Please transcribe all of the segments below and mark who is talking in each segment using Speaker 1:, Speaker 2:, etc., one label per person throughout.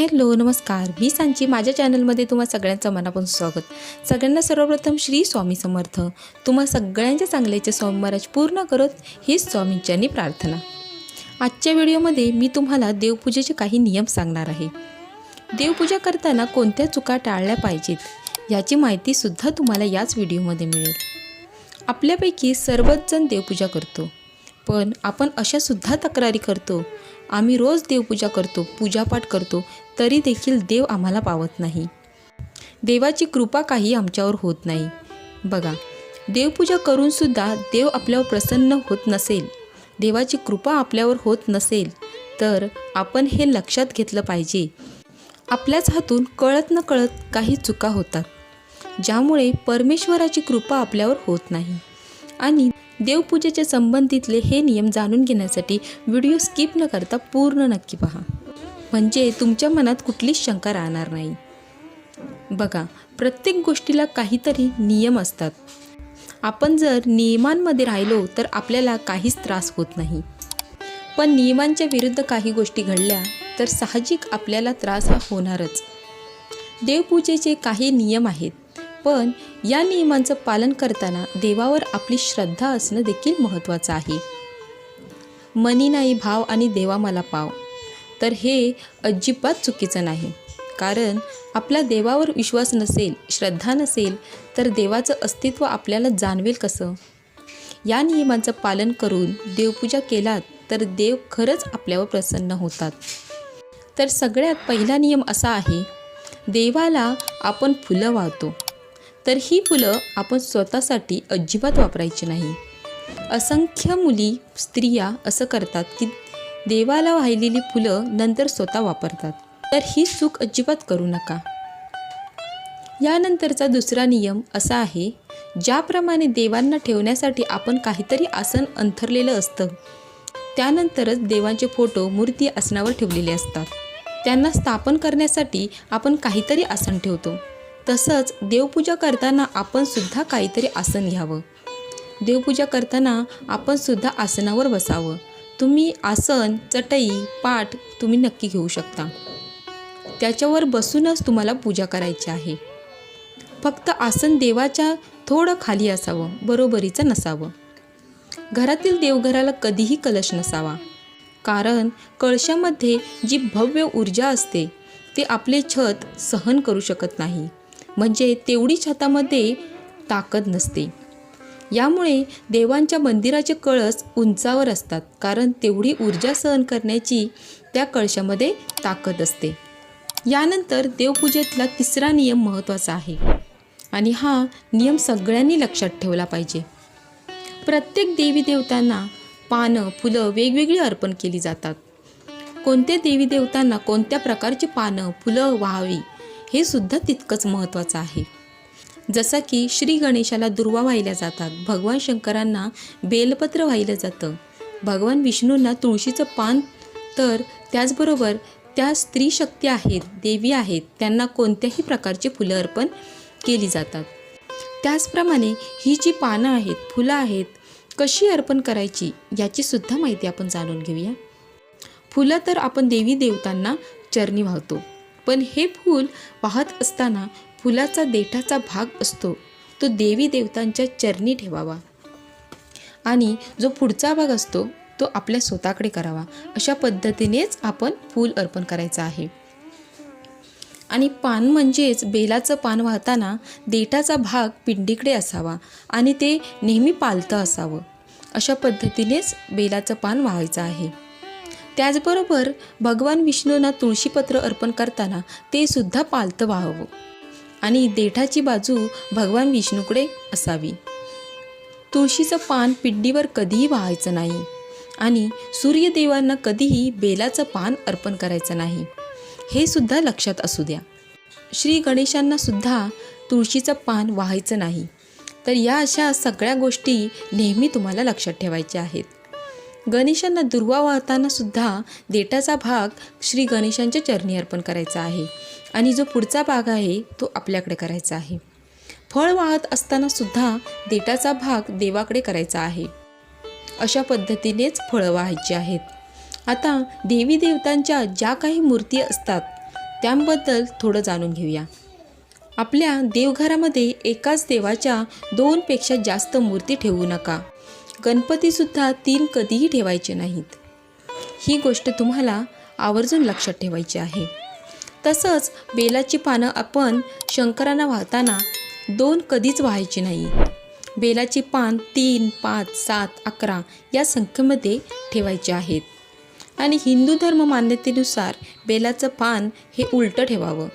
Speaker 1: Hello नमस्कार. मी सांची. माझ्या चॅनलमध्ये तुम्हा सगळ्यांचं मनापासून स्वागत. सगळ्यांना सर्वप्रथम श्री स्वामी समर्थ. तुम्हा सगळ्यांच्या चांगल्याचे स्वामी महाराज पूर्ण करत हीच स्वामींच्यांनी प्रार्थना. आजच्या व्हिडिओमध्ये मी तुम्हाला देवपूजेचे काही नियम सांगणार आहे. देवपूजा करताना कोणत्या चुका टाळल्या पाहिजेत याची माहितीसुद्धा तुम्हाला याच व्हिडिओमध्ये मिळेल. आपल्यापैकी सर्वच जण देवपूजा करतो. पण आपण अशासुद्धा तक्रारी करतो आम्ही रोज देवपूजा करतो पूजापाठ करतो तरी देखील देव आम्हाला पावत नाही. देवाची कृपा काही आमच्यावर होत नाही. बघा देवपूजा करूनसुद्धा देव आपल्यावर प्रसन्न होत नसेल देवाची कृपा आपल्यावर होत नसेल तर आपण हे लक्षात घेतलं पाहिजे. आपल्याच हातून कळत न कळत काही चुका होतात ज्यामुळे परमेश्वराची कृपा आपल्यावर होत नाही. आणि देवपूजेच्या संबंधितले हे नियम जाणून घेण्यासाठी व्हिडिओ स्किप न करता पूर्ण नक्की पहा. म्हणजे तुमच्या मनात कुठलीच शंका राहणार नाही. बघा प्रत्येक गोष्टीला काहीतरी नियम असतात. आपण जर नियमांमध्ये राहिलो तर आपल्याला काहीच त्रास होत नाही. पण नियमांच्या विरुद्ध काही गोष्टी घडल्या तर साहजिक आपल्याला त्रास हा होणारच. देवपूजेचे काही नियम आहेत. पण या नियमांचं पालन करताना देवावर आपली श्रद्धा असणं देखील महत्त्वाचं आहे. मनी नाही भाव आणि देवा मला पाव. तर हे अजिबात चुकीचं नाही. कारण आपला देवावर विश्वास नसेल श्रद्धा नसेल तर देवाचं अस्तित्व आपल्याला जाणवेल कसं? या नियमांचं पालन करून देवपूजा केलात तर देव खरंच आपल्यावर प्रसन्न होतात. तर सगळ्यात पहिला नियम असा आहे देवाला आपण फुलं वाहतो. तर ही फुलं आपण स्वतःसाठी अजिबात वापरायची नाही. असंख्य मुली स्त्रिया असं करतात की देवाला वाहिलेली फुलं नंतर स्वतः वापरतात. तर ही चूक अजिबात करू नका. यानंतरचा दुसरा नियम असा आहे ज्याप्रमाणे देवांना ठेवण्यासाठी आपण काहीतरी आसन अंथरलेलं असतं. त्यानंतरच देवांचे फोटो मूर्ती आसनावर ठेवलेले असतात. त्यांना स्थापन करण्यासाठी आपण काहीतरी आसन ठेवतो. तसंच देवपूजा करताना आपण सुद्धा काहीतरी आसन घ्यावं. देवपूजा करताना आपण सुद्धा आसनावर बसावं. तुम्ही आसन चटई पाठ तुम्ही नक्की घेऊ शकता. त्याच्यावर बसूनच तुम्हाला पूजा करायची आहे. फक्त आसन देवाच्या थोडं खाली असावं बरोबरीचं नसावं. घरातील देवघराला कधीही कलश नसावा. कारण कळशामध्ये जी भव्य ऊर्जा असते ते आपले छत सहन करू शकत नाही. म्हणजे तेवढीच हातामध्ये ताकद नसते. यामुळे देवांच्या मंदिराचे कळस उंचावर असतात कारण तेवढी ऊर्जा सहन करण्याची त्या कळशामध्ये ताकद असते. यानंतर देवपूजेतला तिसरा नियम महत्त्वाचा आहे. आणि हा नियम सगळ्यांनी लक्षात ठेवला पाहिजे. प्रत्येक देवी देवतांना पानं फुलं वेगवेगळी अर्पण केली जातात. कोणत्या देवी देवतांना कोणत्या प्रकारची पानं फुलं व्हावी हे सुद्धा तितकंच महत्त्वाचं आहे. जसं की श्री गणेशाला दुर्वा वाहिल्या जातात भगवान शंकरांना बेलपत्र वाहिलं जातं भगवान विष्णूंना तुळशीचं पान तर त्याचबरोबर त्या स्त्री शक्ती आहेत देवी आहेत त्यांना कोणत्याही प्रकारची फुलं अर्पण केली जातात. त्याचप्रमाणे ही जी पानं आहेत फुलं आहेत कशी अर्पण करायची याची सुद्धा माहिती आपण जाणून घेऊया. फुलं तर आपण देवी देवतांना चरणी वाहतो. पण हे फूल वाहत असताना फुलाचा देठाचा भाग असतो. तो देवी देवतांच्या चरणी ठेवावा. आणि जो पुढचा भाग असतो तो आपल्या स्वतःकडे करावा. अशा पद्धतीनेच आपण फूल अर्पण करायचं आहे. आणि पान म्हणजेच बेलाचं पान वाहताना देठाचा भाग पिंडीकडे असावा आणि ते नेहमी पालतं असावं. अशा पद्धतीनेच बेलाचं पान वाहायचं आहे. त्याचबरोबर भगवान विष्णूंना तुळशीपत्र अर्पण करताना ते सुद्धा पालतं व्हावं. आणि देठाची बाजू भगवान विष्णूकडे असावी. तुळशीचं पान पिंडीवर कधीही व्हायचं नाही. आणि सूर्यदेवांना कधीही बेलाचं पान अर्पण करायचं नाही. हे सुद्धा लक्षात असू द्या. श्री गणेशांना सुद्धा तुळशीचं पान व्हायचं नाही. तर या अशा सगळ्या गोष्टी नेहमी तुम्हाला लक्षात ठेवायच्या आहेत. गणेशांना दुर्वा वाहताना सुद्धा देठाचा भाग श्री गणेशांच्या चरणी अर्पण करायचा आहे. आणि जो पुढचा भाग आहे तो आपल्याकडे करायचा आहे. फळ वाहत असताना सुद्धा देठाचा भाग देवाकडे करायचा आहे. अशा पद्धतीनेच फळं व्हायची आहेत. आता देवी देवतांच्या ज्या काही मूर्ती असतात त्याबद्दल थोडं जाणून घेऊया. आपल्या देवघरामध्ये एकाच देवाच्या दोनपेक्षा जास्त मूर्ती ठेवू नका. गणपतीसुद्धा तीन कधीही ठेवायचे नाहीत. ही गोष्ट तुम्हाला आवर्जून लक्षात ठेवायची आहे. तसंच बेलाची पानं आपण शंकरांना वाहताना दोन कधीच व्हायची नाही. बेलाची पान तीन पाच सात अकरा या संख्येमध्ये ठेवायचे आहेत. आणि हिंदू धर्म मान्यतेनुसार बेलाचं पान हे उलटं ठेवावं.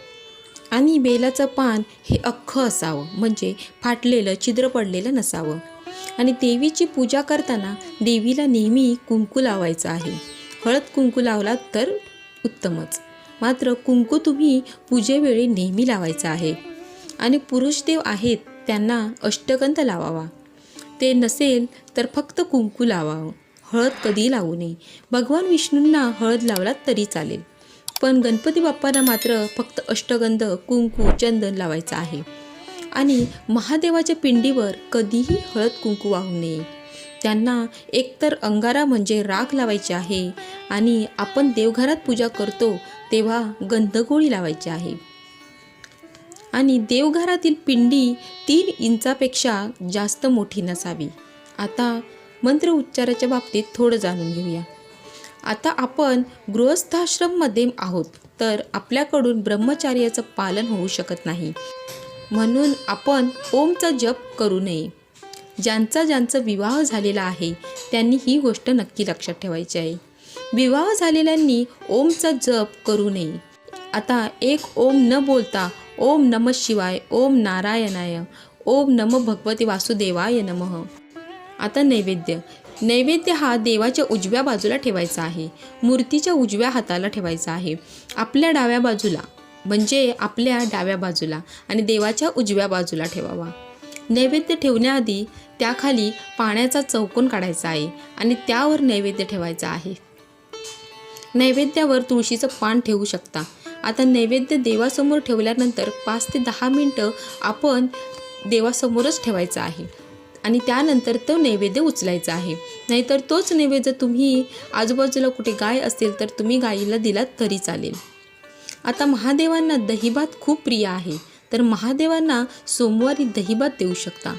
Speaker 1: आणि बेलाचं पान हे अख्खं असावं म्हणजे फाटलेलं छिद्र पडलेलं नसावं. आणि देवीची पूजा करताना देवीला नेहमी कुंकू लावायचं आहे. हळद कुंकू लावला तर उत्तमच. मात्र कुंकू तुम्ही पूजेवेळी नेहमी लावायचं आहे. आणि पुरुषदेव आहेत त्यांना अष्टगंध लावावा. ते नसेल तर फक्त कुंकू लावावं. हळद कधी लावू नये. भगवान विष्णूंना हळद लावलात तरी चालेल. पण गणपती बाप्पांना मात्र फक्त अष्टगंध कुंकू चंदन लावायचं आहे. आणि महादेवाच्या पिंडीवर कधीही हळद कुंकू वाहू नये. त्यांना एकतर अंगारा म्हणजे राख लावायची आहे आणि आपण देवघरात पूजा करतो तेव्हा गंधगोळी लावायची आहे. आणि देवघरातील पिंडी तीन इंचापेक्षा जास्त मोठी नसावी. आता मंत्र उच्चाराच्या बाबतीत थोडं जाणून घेऊया. आता आपण गृहस्थाश्रममध्ये आहोत तर आपल्याकडून ब्रह्मचार्याचं पालन होऊ शकत नाही. म्हणून आपण ओमचा जप करू नये. ज्यांचा ज्यांचा विवाह झालेला आहे त्यांनी ही गोष्ट नक्की लक्षात ठेवायची आहे. विवाह झालेल्यांनी ओमचा जप करू नये. आता एक ओम न बोलता ओम नम शिवाय ओम नारायणाय ओम नम भगवती वासुदेवाय नमः. आता नैवेद्य. नैवेद्य हा देवाच्या उजव्या बाजूला ठेवायचा आहे. मूर्तीच्या उजव्या हाताला ठेवायचा आहे. आपल्या डाव्या बाजूला. म्हणजे आपल्या डाव्या बाजूला आणि देवाच्या उजव्या बाजूला ठेवावा. नैवेद्य ठेवण्याआधी त्याखाली पाण्याचा चौकोन काढायचा आहे आणि त्यावर नैवेद्य ठेवायचा आहे. नैवेद्यावर तुळशीचं पान ठेवू शकता. आता नैवेद्य देवासमोर ठेवल्यानंतर पाच ते दहा मिनटं आपण देवासमोरच ठेवायचा आहे आणि त्यानंतर तो नैवेद्य उचलायचा आहे. नाहीतर तोच नैवेद्य तुम्ही आजूबाजूला कुठे गाय असेल तर तुम्ही गाईला दिलात तरी चालेल. आता महादेवांना दहीभात खूप प्रिय आहे. तर महादेवांना सोमवारी दहीभात देऊ शकता.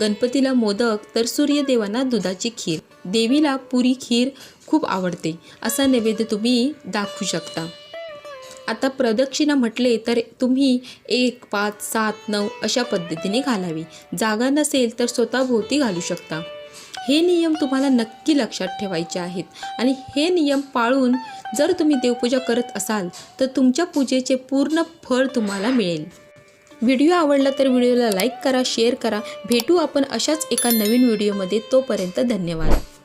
Speaker 1: गणपतीला मोदक तर सूर्यदेवांना दुधाची खीर. देवीला पुरी खीर खूप आवडते. असा नैवेद्य तुम्ही दाखवू शकता. आता प्रदक्षिणा म्हटले तर तुम्ही एक पाच सात नऊ अशा पद्धतीने घालावी. जागा नसेल तर स्वतःभोवती घालू शकता. हे नियम तुम्हाला नक्की लक्षात ठेवायचे आहेत. आणि हे नियम पाळून जर तुम्ही देवपूजा करत असाल तर तुमच्या पूजेचे पूर्ण फळ तुम्हाला मिळेल. व्हिडिओ आवडला तर व्हिडिओला लाईक करा शेअर करा. भेटू आपण अशाच एका नवीन व्हिडिओमध्ये. तोपर्यंत धन्यवाद.